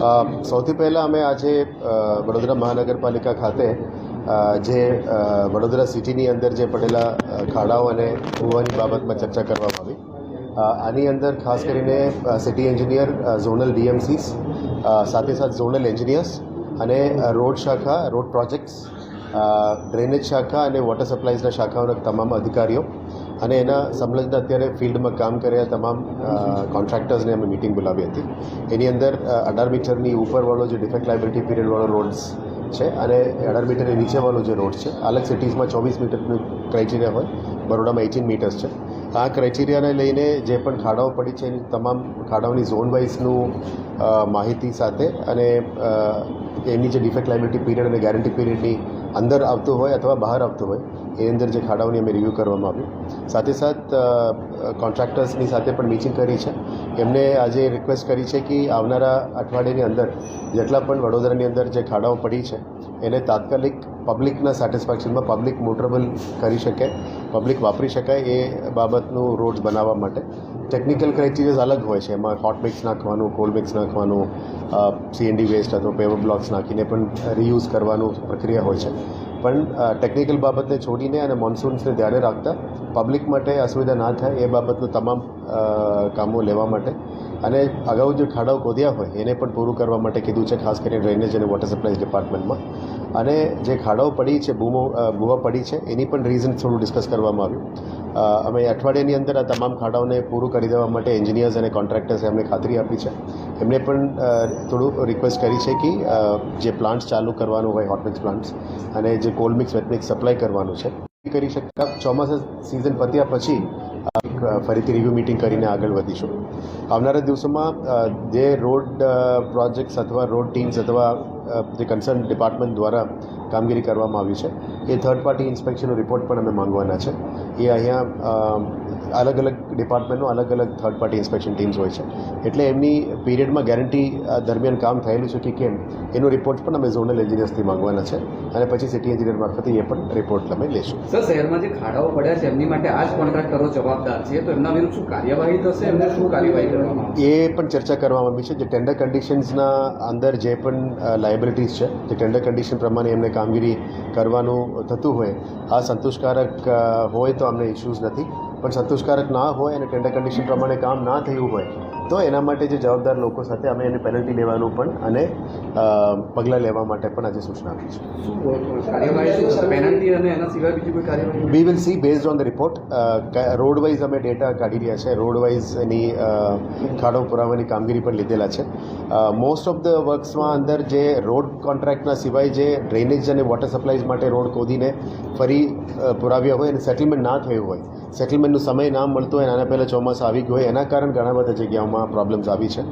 સૌથી પહેલાં અમે આજે વડોદરા મહાનગરપાલિકા ખાતે જે વડોદરા સિટીની અંદર જે પડેલા ખાડાઓ અને કૂવાની બાબતમાં ચર્ચા કરવામાં આવી. આની અંદર ખાસ કરીને સિટી એન્જિનિયર ઝોનલ ડીએમસીસ સાથે સાથે ઝોનલ એન્જિનિયર્સ અને રોડ શાખા, રોડ પ્રોજેક્ટ્સ ડ્રેનેજ શાખા અને વોટર સપ્લાયઝના શાખાઓના તમામ અધિકારીઓ અને એના સંલગ્ન અત્યારે ફિલ્ડમાં કામ કર્યા તમામ કોન્ટ્રાક્ટર્સને અમે મિટિંગ બોલાવી હતી. એની અંદર અઢાર મીટરની ઉપરવાળો જે ડિફેક્ટ લાયબિલિટી પીરિયડવાળો રોડ્સ છે અને અઢાર મીટરની નીચેવાળો જે રોડ છે, અલગ સિટીઝમાં ચોવીસ મીટરનું ક્રાઇટેરિયા હોય, બરોડામાં એટીન મીટર્સ છે. આ ક્રાઇટેરિયાને લઈને જે પણ ખાડાઓ પડી છે, એની તમામ ખાડાઓની ઝોન વાઇઝનું માહિતી સાથે અને એની જે ડિફેક્ટ લાયબિલિટી પીરિયડ અને ગેરંટી પીરિયડની અંદર આવતું હોય અથવા બહાર આવતું હોય, એ અંદર જે ખાડાઓની અમે રિવ્યૂ કરવામાં આવ્યું સાથે સાથ કોન્ટ્રાક્ટર્સની સાથે પણ મીટિંગ કરી છે. એમને આજે રિક્વેસ્ટ કરી છે કે આવનારા અઠવાડિયાની અંદર જેટલા પણ વડોદરાની અંદર જે ખાડાઓ પડી છે, એને તાત્કાલિક પબ્લિકના સેટિસ્ફેક્શનમાં પબ્લિક મોટરેબલ કરી શકે પબ્લિક વાપરી શકાય એ બાબતનું રોડ બનાવવા માટે. ટેકનિકલ ક્રાઇટેરિયાઝ અલગ હોય છે. એમાં હોટ મિક્સ નાખવાનું કોલ્ડ મિક્સ નાખવાનું સીએનડી વેસ્ટ અથવા પેવર બ્લોક્સ નાખીને પણ રિયુઝ કરવાનું પ્રક્રિયા હોય છે. પણ ટેકનિકલ બાબતને છોડીને અને મોન્સૂન્સને ધ્યાને રાખતા પબ્લિક માટે અસુવિધા ના થાય એ બાબતનું તમામ કામો લેવા માટે અને અગાઉ જે ખાડાઓ ખોદ્યા હોય એને પણ પૂરું કરવા માટે કીધું છે ખાસ કરીને ડ્રેનેજ અને વોટર સપ્લાય ડિપાર્ટમેન્ટમાં અને જે ખાડાઓ પડી છે અ, ભૂવા પડી છે એની પણ રીઝન થોડું ડિસ્કસ કરવામાં આવ્યું. અમે અઠવાડિયાની અંદર આ તમામ ખાડાઓને પૂરું કરી દેવા માટે એન્જિનિયર્સ અને કોન્ટ્રાક્ટર્સે અમને ખાતરી આપી છે. એમને પણ થોડું રિક્વેસ્ટ કરી છે કે જે પ્લાન્ટ્સ ચાલુ કરવાનું હોય હોટમિક્સ પ્લાન્ટ્સ અને જે cold mix wet mix supply કરવાનું છે કરી શકતા. ચોમાસા સિઝન પત્યા પછી ફરીથી રિવ્યૂ મિટિંગ કરીને આગળ વધીશું. આવનારા દિવસોમાં જે રોડ પ્રોજેક્ટ્સ અથવા રોડ ટીમ્સ અથવા જે કન્સર્ન ડિપાર્ટમેન્ટ દ્વારા કામગીરી કરવામાં આવી છે, એ થર્ડ પાર્ટી ઇન્સ્પેક્શનનો રિપોર્ટ પણ અમે માંગવાના છે. એ અહીંયા અલગ અલગ ડિપાર્ટમેન્ટનું અલગ અલગ થર્ડ પાર્ટી ઇન્સ્પેક્શન ટીમ્સ હોય છે. એટલે એમની પીરિયડમાં ગેરંટી દરમિયાન કામ થયેલું છે કે કેમ એનો રિપોર્ટ પણ અમે ઝોનલ એન્જિનિયર્સથી માંગવાના છે અને પછી સિટી એન્જિનિયર મારફતે એ પણ રિપોર્ટ અમે લઈશું સર શહેરમાં જે ખાડાઓ પડ્યા છે એમની માટે આ જ કોન્ટ્રાક્ટરો જવાબદાર છે? તો એમના વિરુદ્ધ શું કાર્યવાહી થશે? એમને શું કાર્યવાહી કરવામાં એ પણ ચર્ચા કરવામાં આવી છે. જે ટેન્ડર કન્ડિશન્સના અંદર જે પણ લાયબિલિટીઝ છે જે ટેન્ડર કન્ડિશન પ્રમાણે એમને કામગીરી કરવાનું થતું હોય આ સંતોષકારક હોય તો અમને ઇશ્યુઝ નથી. પણ સંતોષકારક ના હોય અને ટેન્ડર કન્ડિશન પ્રમાણે કામ ના થયું હોય તો એના માટે જે જવાબદાર લોકો સાથે અમે એને પેનલ્ટી લેવાનું પણ અને પગલાં લેવા માટે પણ આજે સૂચના આપી છે. We will see based on the report road wise અમે ડેટા કાઢી રહ્યા છે. રોડ વાઇઝ એની ખાડો પુરાવાની કામગીરી પણ લીધેલા છે. મોસ્ટ ઓફ ધ વર્ક્સમાં અંદર જે રોડ કોન્ટ્રાક્ટના સિવાય જે ડ્રેનેજ અને વોટર સપ્લાયઝ માટે રોડ ખોદીને ફરી પુરાવ્યા હોય અને સેટલમેન્ટ ના થયું હોય સેટલમેન્ટનો સમય ના મળતો હોય આના પહેલાં ચોમાસા આવી ગયું હોય, એના કારણે ઘણા બધા જગ્યાઓમાં પ્રોબ્લેમ્સ આવી છે.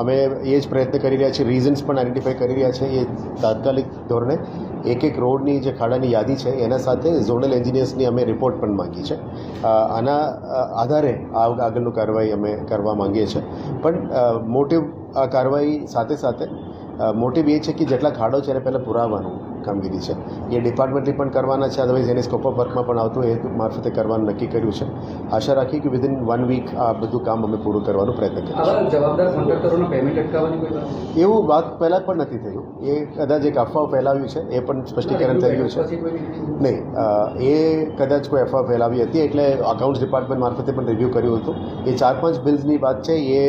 અમે એ જ પ્રયત્ન કરી રહ્યા છીએ રીઝન્સ પણ આઈડેન્ટિફાઈ કરી રહ્યા છે એ તાત્કાલિક ધોરણે. એક એક રોડની જે ખાડાની યાદી છે, એના સાથે ઝોનલ એન્જિનિયર્સની અમે રિપોર્ટ પણ માંગી છે. આના આધારે આગળનું કાર્યવાહી અમે કરવા માંગીએ છીએ. પણ મોટિવ આ કાર્યવાહી સાથે સાથે મોટિવ એ છે કે જેટલા ખાડો છે એને પહેલાં પુરાવવાનું કામગીરી છે. એ ડિપાર્ટમેન્ટલી પણ કરવાના છે. અદરવાઇઝ એને સ્કોપ ઓફ વર્કમાં પણ આવતું એ મારફતે કરવાનું નક્કી કર્યું છે. આશા રાખી કે વિધિન વન વીક આ બધું કામ અમે પૂરું કરવાનો પ્રયત્ન કરીશું. એવું વાત પહેલાં પણ નથી થયું. એ કદાચ એક અફવા ફેલાવ્યું છે. એ પણ સ્પષ્ટીકરણ થયું છે. નહીં એ કદાચ કોઈ અફવા ફેલાવી હતી. એટલે અકાઉન્ટ્સ ડિપાર્ટમેન્ટ મારફતે પણ રિવ્યૂ કર્યું હતું. એ ચાર પાંચ બિલ્સની વાત છે. એ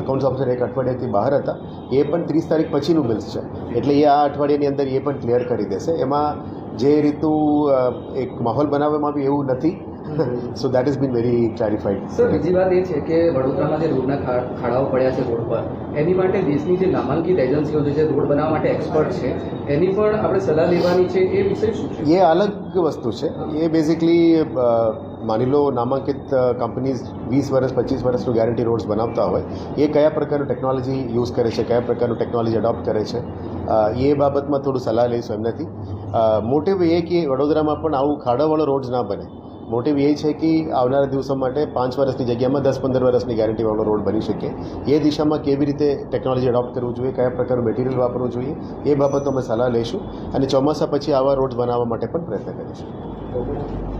અકાઉન્ટ્સ ઓફિસર એક અઠવાડિયાથી બહાર હતા. એ પણ ત્રીસ તારીખ પછીનું બિલ્સ છે. એટલે એ આ અઠવાડિયાની અંદર એ પણ ક્લિયર કરી દેશે. એમાં જે રીતનું એક માહોલ બનાવવામાં આવ્યું એવું નથી. So that is been very clarified sir બીજી વાત એ છે કે વડોદરામાં જે રોડના ખાડાઓ પડ્યા છે રોડ પર એની માટે દેશની જે નામાંકિત એજન્સીઓ છે જે રોડ બનાવવા માટે એક્સપર્ટ છે એની પણ આપણે સલાહ લેવાની છે એ વિષય શું છે? એ અલગ વસ્તુ છે. એ બેઝિકલી માની લો નામાંકિત કંપનીઝ વીસ વર્ષ પચીસ વર્ષનું ગેરંટી રોડ્સ બનાવતા હોય એ કયા પ્રકારનું ટેકનોલોજી યુઝ કરે છે કયા પ્રકારનું ટેકનોલોજી અડોપ્ટ કરે છે એ બાબતમાં થોડું સલાહ લઈશું એમનાથી. મોટિવ એ કે વડોદરામાં પણ આવું ખાડાવાળો રોડ્સ ના બને. મોટિવ એ છે કે આવનારા દિવસો માટે પાંચ વર્ષની જગ્યામાં દસ પંદર વર્ષની ગેરંટીવાળો રોડ બની શકે. એ દિશામાં કેવી રીતે ટેકનોલોજી એડોપ્ટ કરવું જોઈએ, કયા પ્રકારનું મટીરિયલ વાપરવું જોઈએ, એ બાબતો અમે સલાહ લઈશું અને ચોમાસા પછી આવા રોડ બનાવવા માટે પણ પ્રયત્ન કરીશું.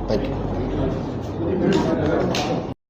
Thank you